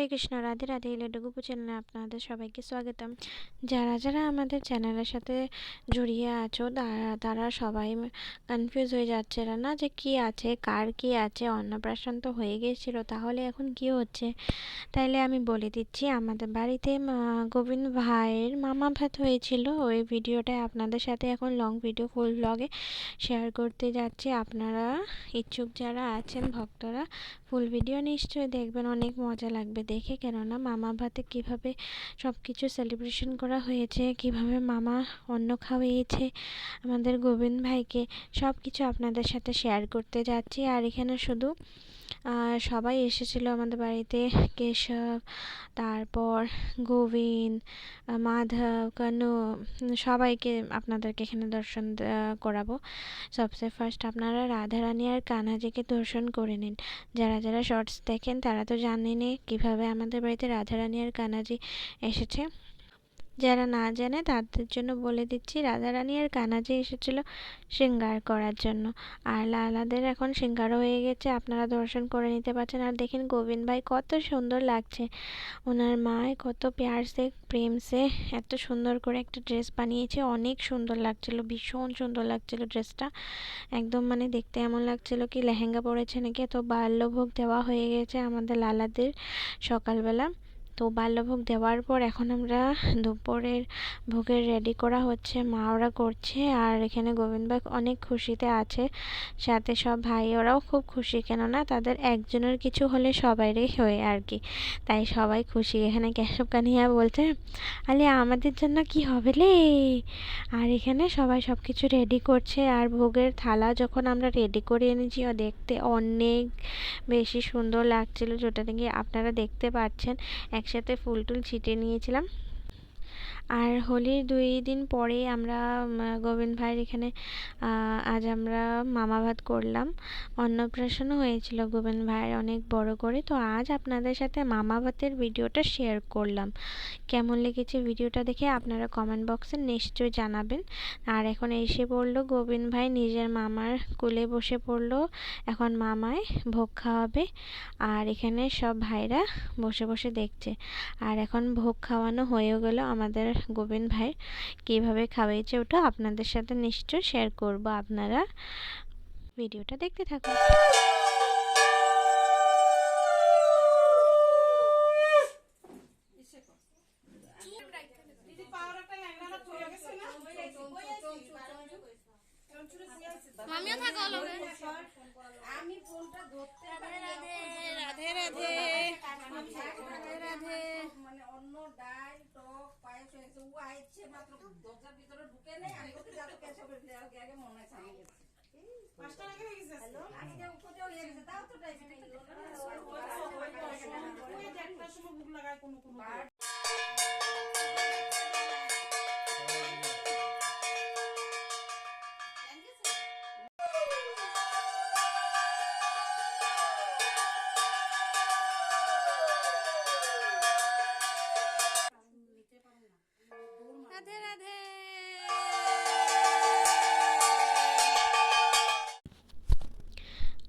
হরে কৃষ্ণ, রাধে রাধে লেডুগুপু চ্যানেলে আপনাদের সবাইকে স্বাগতম। যারা যারা আমাদের চ্যানেলের সাথে জড়িয়ে আছো, তারা সবাই কনফিউজ হয়ে যাচ্ছে না যে কি আছে, কার কি আছে, অন্নপ্রাশন তো হয়ে গিয়েছিল, তাহলে এখন কি হচ্ছে? তাইলে আমি বলে দিচ্ছি, আমাদের বাড়িতে গোবিন্দ ভাইয়ের মামা ভাত হয়েছিল। ওই ভিডিওটা আপনাদের সাথে এখন লং ভিডিও ফুল ব্লগে শেয়ার করতে যাচ্ছি। আপনারা ইচ্ছুক যারা আছেন, ভক্তরা ফুল ভিডিও নিশ্চয়ই দেখবেন, অনেক মজা লাগবে দেখে কেননা মামা ভাতে কীভাবে সব কিছু সেলিব্রেশন করা হয়েছে, কীভাবে মামা অন্ন খাওয়াইয়েছে আমাদের গোবিন্দ ভাইকে সব কিছু আপনাদের সাথে শেয়ার করতে যাচ্ছি। আর এখানে শুধু সবাই এসেছিল আমাদের বাড়িতে। কেশব, তারপর গোবিন্দ মাধব, কানু সবাইকে আপনাদেরকে এখানে দর্শন করাবো। সবচেয়ে ফার্স্ট আপনারা রাধারানী আর কানাজিকে দর্শন করে নিন। যারা যারা শর্টস দেখেন তারা তো জানেনই কীভাবে আমাদের বাড়িতে রাধারানী আর কানাজি এসেছে। যারা না জানে তাদের জন্য বলে দিচ্ছি, রাধারানী আর কানাজি এসেছিল শৃঙ্গার করার জন্য। আর লালাদের এখন শৃঙ্গারও হয়ে গেছে, আপনারা দর্শন করে নিতে পারছেন। আর দেখেন গোবিন্দ ভাই কত সুন্দর লাগছে। ওনার মায় কত প্যার সে, প্রেম সে, এত সুন্দর করে একটা ড্রেস বানিয়েছে। অনেক সুন্দর লাগছিল, ভীষণ সুন্দর লাগছিল ড্রেসটা। একদম মানে দেখতে এমন লাগছিল কি লেহেঙ্গা পরেছে নাকি তো বাল্যভোগ দেওয়া হয়ে গেছে আমাদের লালাদের সকালবেলা। তো বাল্যভোগ দেওয়ার পর এখন আমরা দুপুরের ভোগের রেডি করা হচ্ছে মা ওরা করছে আর এখানে গোবিন্দ ভাই অনেক খুশিতে আছে। সাথে সব ভাই ওরাও খুব খুশি কেননা তাদের একজনের কিছু হলে সবাইরই হয় আর কি। তাই সবাই খুশি। এখানে কেশব কানিয়া বলছে, আলে, আমাদের জন্য কি হবে লে? আর এখানে সবাই সব কিছু রেডি করছে আর ভোগের থালা যখন আমরা রেডি করে এনেছি, ও দেখতে অনেক বেশি সুন্দর লাগছিল। যেটা নাকি আপনারা দেখতে পাচ্ছেন। একসাথে ফুল টুল ছিটিয়ে নিয়েছিলাম। আর হোলির দুই দিন পরে আমরা গোবিন্দ ভাইয়ের এখানে আজ আমরা মামা ভাত করলাম। অন্নপ্রাশনও হয়েছিল গোবিন্দ ভাইয়ের অনেক বড় করে। তো আজ আপনাদের সাথে মামা ভাতের ভিডিওটা শেয়ার করলাম। কেমন লেগেছে ভিডিওটা দেখে আপনারা কমেন্ট বক্সে নিশ্চয়ই জানাবেন। আর এখন এসে পড়ল গোবিন্দ ভাই নিজের মামার কোলে বসে পড়ল। এখন মামায় ভোগ খাওয়াবে। আর এখানে সব ভাইরা বসে বসে দেখছে। আর এখন ভোগ খাওয়ানো হয়েও গেল আমাদের গোবিন্দ ভাই কীভাবে খাওয়াইছে ওটা আপনাদের সাথে নিশ্চয় শেয়ার করব। আপনারা ভিডিওটা দেখতে থাকুন। আমিও থাকো আমি ফোনটা ধরতে রাধে রাধে রাধে রাধে রাধে মানে অন্য ডাল টক পায়েস হয়েছে ও আইছে মাত্র দরজার ভিতরে ঢুকে নেই আমি যাব আগে আগে মনে হয় গেছে পাঁচটা আগে হয়ে গেছে আজকে উপরে হয়ে গেছে দাও তো টাইম সময় লাগায় কোনো কোনো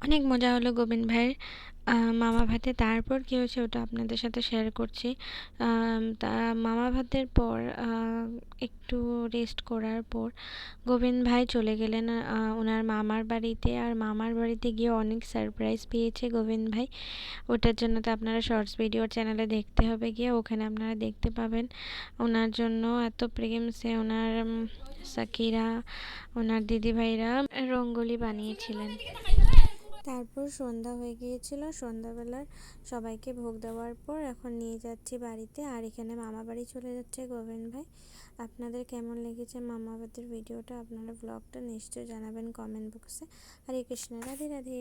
অনেক মজা হলো গোবিন্দ ভাইয়ের মামা ভাতে। তারপর কী হয়েছে ওটা আপনাদের সাথে শেয়ার করছি। তা মামা ভাতের পর একটু রেস্ট করার পর গোবিন্দ ভাই চলে গেলেন ওনার মামার বাড়িতে। আর মামার বাড়িতে গিয়ে অনেক সারপ্রাইজ পেয়েছে গোবিন্দ ভাই। ওটার জন্য তো আপনারা শর্টস ভিডিও চ্যানেলে দেখতে হবে। গিয়ে ওখানে আপনারা দেখতে পাবেন ওনার জন্য এত প্রেম সে ওনার সাকিরা ওনার দিদিভাইরা রঙ্গোলি বানিয়েছিলেন। তারপর সন্ধ্যা হয়ে গিয়েছিল। সন্ধ্যাবেলার সবাইকে ভোগ দেওয়ার পর এখন নিয়ে যাচ্ছি বাড়িতে। আর এখানে মামা বাড়ি চলে যাচ্ছে, গোবিন্দ ভাই। আপনাদের কেমন লেগেছে মামা ভিডিওটা? আপনারা ব্লগটা নিশ্চয়ই জানাবেন কমেন্ট বক্সে হরে কৃষ্ণ, রাধে রাধে।